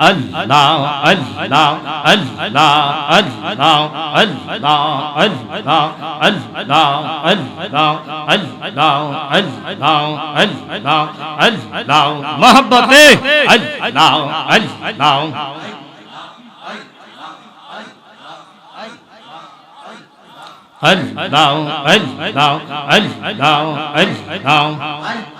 আল্লাহ আল্লাহ আল্লাহ আল্লাহ আল্লাহ আল্লাহ আল্লাহ আল্লাহ আল্লাহ আল্লাহ আল্লাহ আল্লাহ মহব্বতে আল্লাহ আল্লাহ Allah, Allah, Allah, Allah, Allah.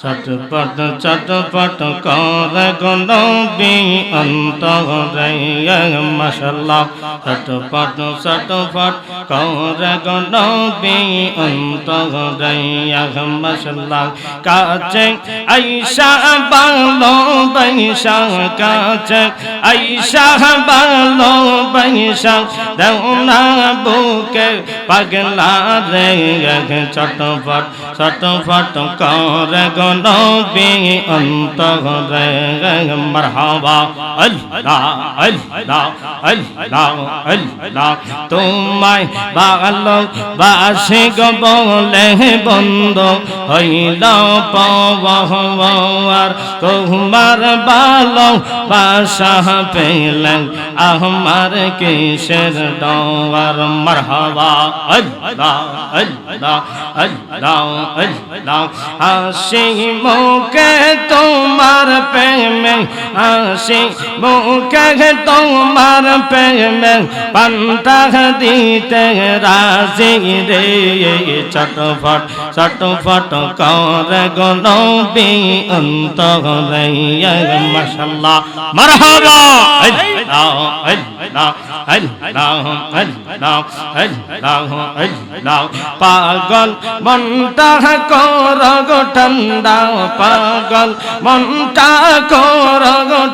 Satapada Satapada কর গণবী অন্তরয় মশলা সতপদ সতপদ কর গণবী অন্তরয় মশলা কাছে ঐশা বালো, বৈশা কাছে ঐশা বালো, বৈশা। দৌনা বুকে পাগলা রে চটপট সতপট কর গণ নবী অন্তরে মারহাবা, আল্লাহ আল্লাহ আল্লাহ আল্লাহ। তোমায় ভালো বাসে বলে বন্ধ হইল পাওয়ার। তোমার ভালো বাসা পেলেন আমার কিসের ডর মারহাবা, আল্লাহ আল্লাহ আল্লাহ আল্লাহ। হাসি মুখে তোমার প্রেমে হাসি, মুখে তোমার প্রেমে পান্তা দিতে রাজি রে। চটফট চটফট কর গনবি অন্তরে। মাশাল্লাহ, মারহাবা আল্লাহ আল্লাহ আল্লাহ আল্লাহ পাগল মনটা কর ঠান্ডা পাগল মনটা কর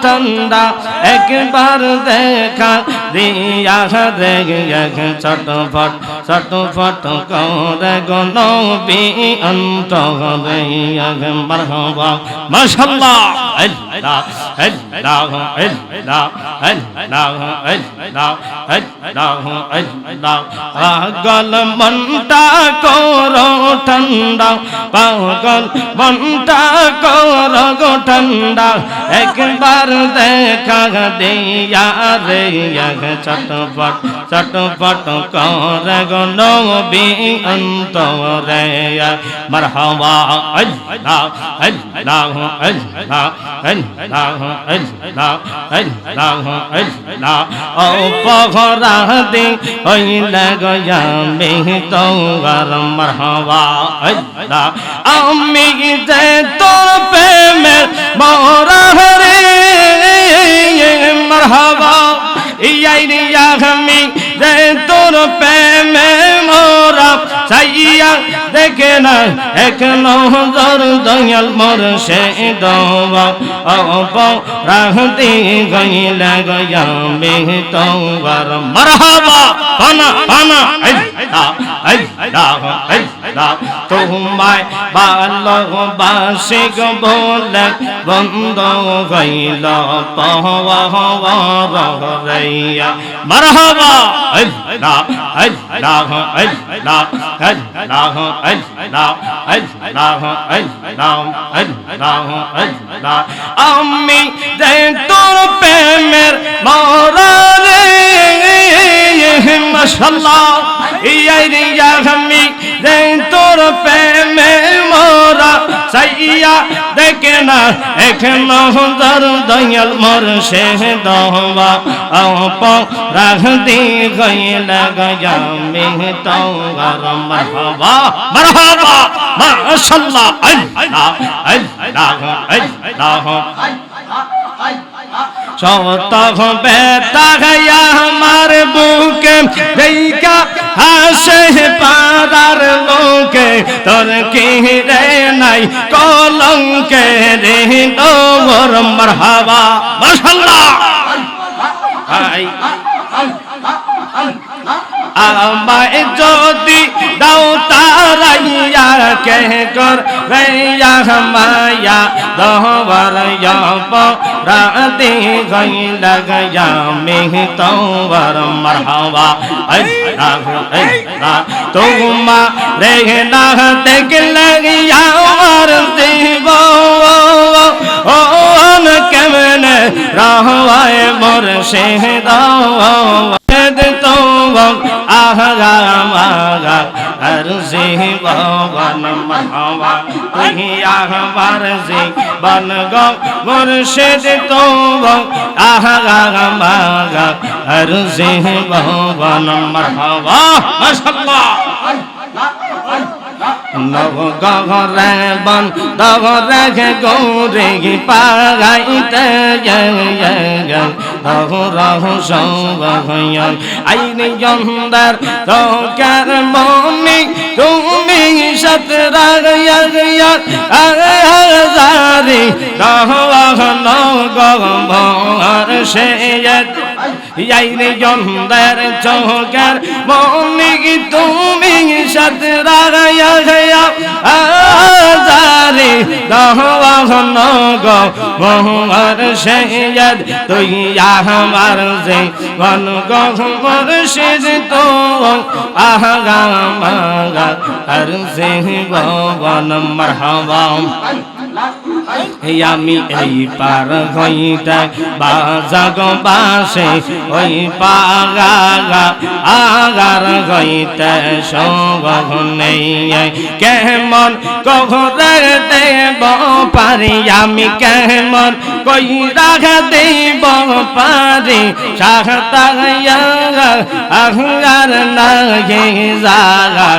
ঠান্ডা একবার দেখা দিয়া দেখ ছোট ফট ছোট ফট করে গণ বি অন্ত মশাল্লাহ আল্লাহ আল্লাহ আল্লাহ আল্লাহ আল্লাহ আল্লাহ আল্লাহ পাগল মনটা করো ঠান্ডা পাগল মনটা করো গো ঠান্ডা একবার দেখা দিয়া রে চটপট চটপট কর গো নবী অন্তরে মারহাবা আল্লাহ আল্লাহ আল্লাহ আল্লাহ পহরা দে হইল গয়ামে তোমার মরহবা। আমি যে তোর প্রেমের মরা রে মরহবা ইয়াই নি আমি যে তোর প্রেমের মরা চাইয়া দেখে না এক নজর দয়াল মোর সে রাহতে গইলা গয়া মে তোবার মারহাবা, পানা পানা আল্লাহ আল্লাহ আল্লাহ তোমায় ভালোবাসে বলে বন্ধ হওয়া রহরাইয়া মারহাবা। আল্লাহ আল্লাহ আল্লাহ আল্লাহ আল্লাহ আল্লাহ আল্লাহ আল্লাহ আল্লাহ আমি যে তোর প্রেমের মরা রে মাশাআল্লাহ। ইয়াই রে আমি যে তোর প্রেমে মোরা সাইয়া দেখে না, এখন দর দয়াল মোর সে দহবা। অপ রাখ দি গইল গয়ামে তোর মারহাবা মারহাবা মাশাআল্লাহ আল্লাহ আল্লাহ আল্লাহ। সত বেতা আমার বুকে। দেখা হাসে পারার লোকে, তোর কি রে নাই কলঙ্কে রে তোর মারহাবা। মাশাআল্লাহ হাই। আমায় যদি দাও তারাইয়া কে কর রইয়া মায়া দহবার রাতে গই লগয়া মেহ তোবার মারহাবা আল্লাহ আল্লাহ তোমা রে না দেখ লগয়া আর দেব ও কেমন রহওয়ায় মোর সে দাও তো আহা মাগা সে ভগবান মহাবা তুই আহবার সে বন গো মুর্শিদ তো আহা মাগা হর সে ভগবান মহাবা মাশাআল্লাহ নব গহরে বন দহরে গে গৌরে গি পাগাইতে দহ রহ সৌভয়ন আইনি জন্দর তোকার মনি, তুমি সত রাগি দহ গহ ভর সে আইনি জন্দর চৌকার মনি, তুমি সত আজারে দহওয়াহন গো মোহর সৈয়দ, তুই আমার যে গন গো মোর সেজ তো আহা মাগা হর সে গন মারহাবা আমি এই পার হইতে বাজাগ বাসে, ওই পাগা আগার হইতে সব নেই। কেমন কঘরে দেব পারি, আমি কেমন কই রাখ দেব পারি সাহতাইয়া আহার লাগে জাগা,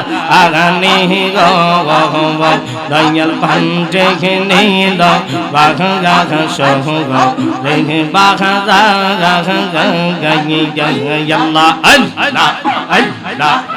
আগানি গব দয়াল পাঞ্জে নীল বাঘা গাঘা সহ রে বাঘা গাঘা গাই গাই আল্লাহ আল্লাহ আল্লাহ। আল্লাহ আল্লাহ আই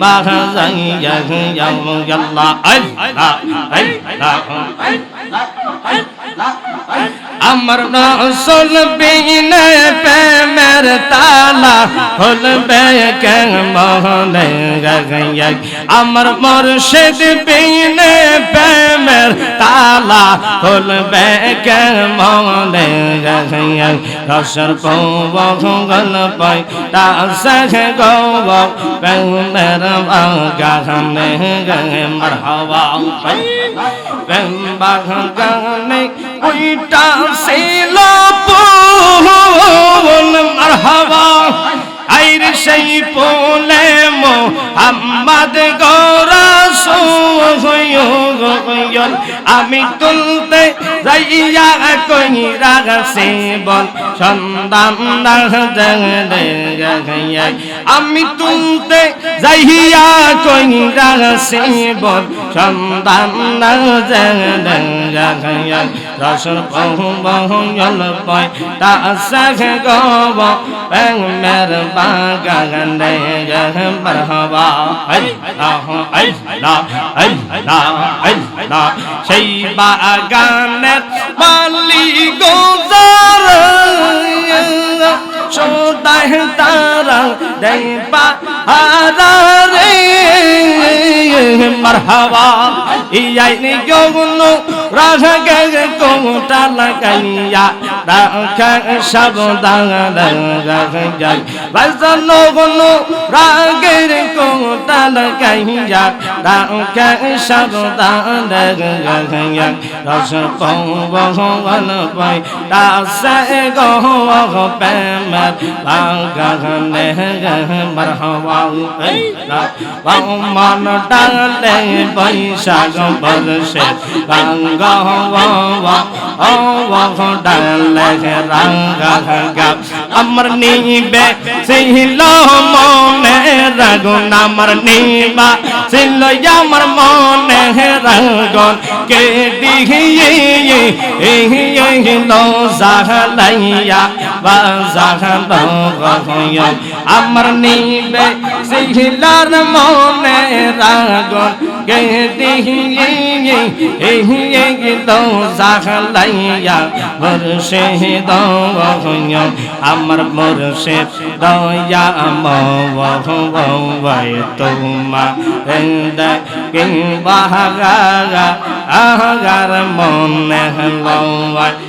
বাঘ জয় জয় আল্লাহ আল্লাহ আল্লাহ আমার রসুল বিনে প্রেমের তালা খুলবে কে মোহনে গগয়া আমার মুর্শিদ বিনে প্রেমের তালা খুলবে কে মোহনে গগয়া রসর পৌবল পাই তাসে গৌব প্রেমের বাগানে গে মরহবা প্রেম বাগানে ওইটা ছিল পুল মারহাবা। আইর সেই পোলে মোহাম্মদ গৌরা সোয়ন আমি তুলতে যাইয়া কই রাগসে বল, সন্তান আমি তুলতে যাইয়া কই রাগসে বল, সন্তান রসন বহু বহু জল পাই তা সখে গব মের বাগান রে বরহবা আল্লাহ আল্লাহ আল্লাহ আল্লাহ সেই বাগানের মালিক গোজার সোদাহ তারা দেবা হারা রে। মারহাবা ইয়াইনি গগনো রাধা গে কোটা লাগাইয়া রাখা সাবধান রাখা। বাজন গনো রাগের কোটা লাগাইয়া রাখা সাবধান রাখা। রস পবন পাই তাসে গহ প্রেমর বাগানে মরহবা মন ডালে আমার নিবে সিল মনে রাগ আগুন আমার নিবা ছিল আমার মনে রাগন কে দিহিয়ে জাহালাইয়া বা জাহালাইয়া আমার নিবে সিহিলার মনে রাগন কে দিহিয়ে আমার বর্ষে দয়া ময় তোমা কে বাহাগা আহাগার মনে লয়